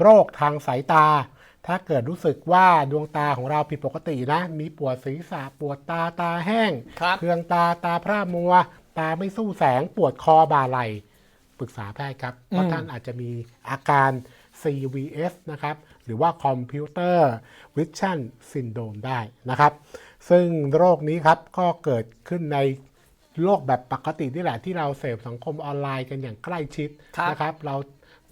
โรคทางสายตา ถ้าเกิดรู้สึกว่าดวงตาของเราผิดปกตินะ มีปวดศีรษะปวดตาตาแห้งครับเคืองตาตาพร่ามัว ตาไม่สู้แสงปวดคอบ่าไหล่ปรึกษาแพทย์ครับ เพราะท่านอาจจะมีอาการ CVS นะครับ หรือว่าคอมพิวเตอร์วิชั่นซินโดมได้นะครับ ซึ่งโรคนี้ครับก็เกิดขึ้นใน โลกแบบปกตินี่แหละที่เราเสพสังคมออนไลน์กันอย่างใกล้ชิดครับ นะครับ เรา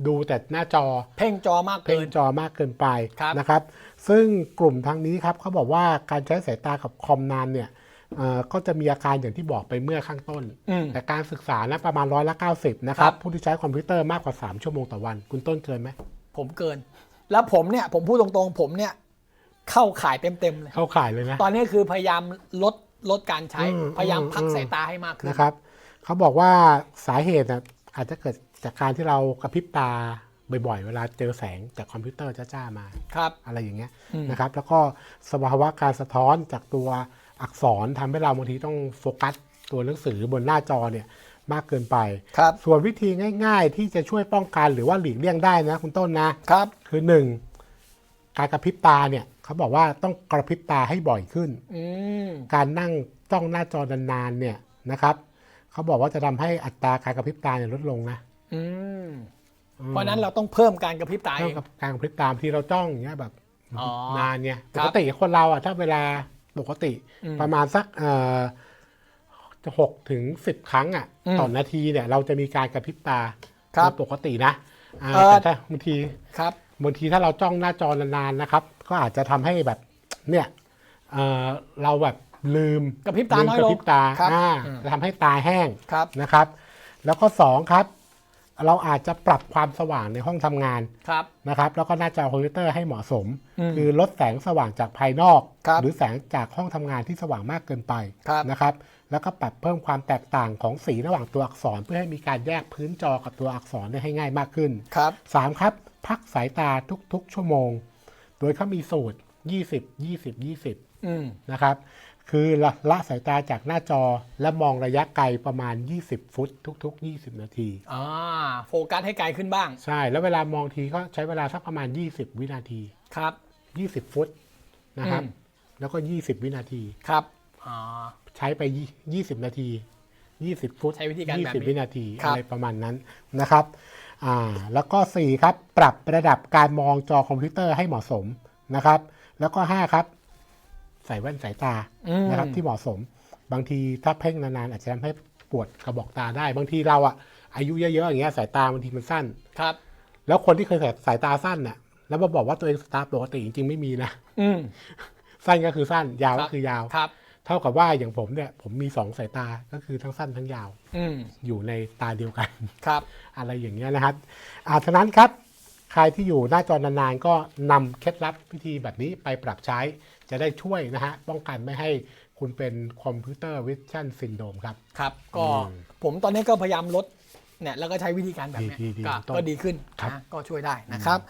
ดูแต่หน้าจอ เพ่งจอมากเพ่เกิงน จอมากเกินไปครับนะครับ ซึ่งกลุ่มทางนี้ครับเขาบอกว่าการใช้สายตากับคอมนานเนี่ยเอ่อก็จะมีอาการอย่างที่บอกไปเมื่อข้างต้น อืมแต่การศึกษานะประมาณร้อยละ90 นะครัครับ บ ผู้ที่ใช้คอมพิวเตอร์มากกว่า 3 ชั่วโมงต่อวัน คุณต้นเกินไหม ผมเกิน แล้วผมเนี่ย ผมพูดตรงๆ ผมเนี่ย เข้าข่ายเต็มๆเลย เข้าข่ายเลยนะ ตอนนี้คือพยายามลด ลดการใช้ อืมพยายามพักอืม สายตาให้มากขึ้น นะครับเขาบอกว่าสาเหตุน่ะอาจจะเกิดจากการที่เรากระพริบตาบ่อยๆ เวลาเจอแสงจากคอมพิวเตอร์จ้าๆมา ครับ อะไรอย่างเงี้ยอืม นะครับ แล้วก็สภาวะการสะท้อนจากตัวอักษรทำให้เราบางทีต้องโฟกัสตัวหนังสือบนหน้าจอเนี่ยมากเกินไป ครับ ส่วนวิธีง่ายๆ ที่จะช่วยป้องกันหรือว่าหลีกเลี่ยงได้นะคุณต้นนะ ครับ คือหนึ่งการกระพริบตาเนี่ยเขาบอกว่าต้องกระพริบตาให้บ่อยขึ้นอืมการนั่งจ้องหน้าจอนานๆเนี่ยนะครับ เขาบอกว่าจะทำให้อัตราการกระพริบตาเนี่ยลดลงนะอืมเพราะฉะนั้นเราต้องเพิ่มการกระพริบตาเท่าเองกับการกระพริบตาที่เราจ้องอย่างเงี้ยแบบอ๋อนานเนี่ยคปรับกติคนเราอะถ้าเวลาปกติอืมประมาณสักเอ่อจะหกถึงสิบครั้งอะอืมต่อนาทีเนี่ย เราจะมีการกระพริบตาครับโดยปกตินะอ่าเอ่อแต่ถ้าบางทีครับบางทีถ้าเราจ้องหน้าจอนานๆนะครับ ก็อาจจะทำให้แบบเนี่ยเอ่อเราแบบลืมกระพริบตาลืมน้อยกลระงพริบตาครับอ่าอืมจะทำให้ตาแห้งครับนะครับ แล้วก็สองครับ เราอาจจะปรับความสว่างในห้องทำงานครับนะครับ แล้วก็หน้าจอคอมพิวเตอร์ให้เหมาะสมอืมคือลดแสงสว่างจากภายนอกครับหรือแสงจากห้องทำงานที่สว่างมากเกินไปครับนะครับ แล้วก็ปรับเพิ่มความแตกต่างของสีระหว่างตัวอักษร เพื่อให้มีการแยกพื้นจอกับตัวอักษรได้ให้ง่ายมากขึ้นครับ3ครับ พักสายตาทุกๆ ชั่วโมง โดยเขามีสูตร 20 20 20อืมนะครับ คือละละสายตาจากหน้าจอและมองระยะไกลประมาณ 20 ฟุต ทุก ๆ 20 นาทีอ่าโฟกัสให้ไกลขึ้นบ้าง ใช่ แล้วเวลามองทีก็ใช้เวลาสักประมาณ 20 วินาที ครับ 20 ฟุตนะครับอืมแล้วก็ 20 วินาที ครับอ๋อใช้ไป 20 นาที 20 ฟุตใช้วิธีการแบบนี้20 วินาทีครับอะไรประมาณนั้นนะครับ อ่าแล้วก็ 4 ครับ ปรับระดับการมองจอคอมพิวเตอร์ให้เหมาะสมนะครับ แล้วก็ 5 ครับ ใส่แว่นสายตาอืมนะครับที่เหมาะสม บางทีถ้าเพ่งนานๆอาจจะทำให้ปวดกระบอกตาได้ บางทีเราอะอายุเยอะๆอย่างเงี้ยสายตาบางทีมันสั้นครับ แล้วคนที่เคยสายสายตาสั้นน่ะแล้วมาบอกว่าตัวเองสายตาปกติจริงๆไม่มีนะอืมสั้นก็คือสั้นยาวครัก็บคือยาวครับเท่ากับว่าอย่างผมเนี่ยผมมีสองสายตาก็คือทั้งสั้นทั้งยาว อืมอยู่ในตาเดียวกันครับ อะไรอย่างเงี้ยนะครับอาฉะนั้นครับ ใครที่อยู่หน้าจอนานๆ ก็นำเคล็ดลับวิธีแบบนี้ไปปรับใช้จะได้ช่วยนะฮะป้องกันไม่ให้คุณเป็นคอมพิวเตอร์วิชั่นซินโดมครับ ครับ ก็อืมผมตอนนี้ก็พยายามลดเนี่ยแล้วก็ใช้วิธีการแบบเนี้ยดีดีดีก็ต้นก็ดีขึ้นครับนะก็ช่วยได้นะครับ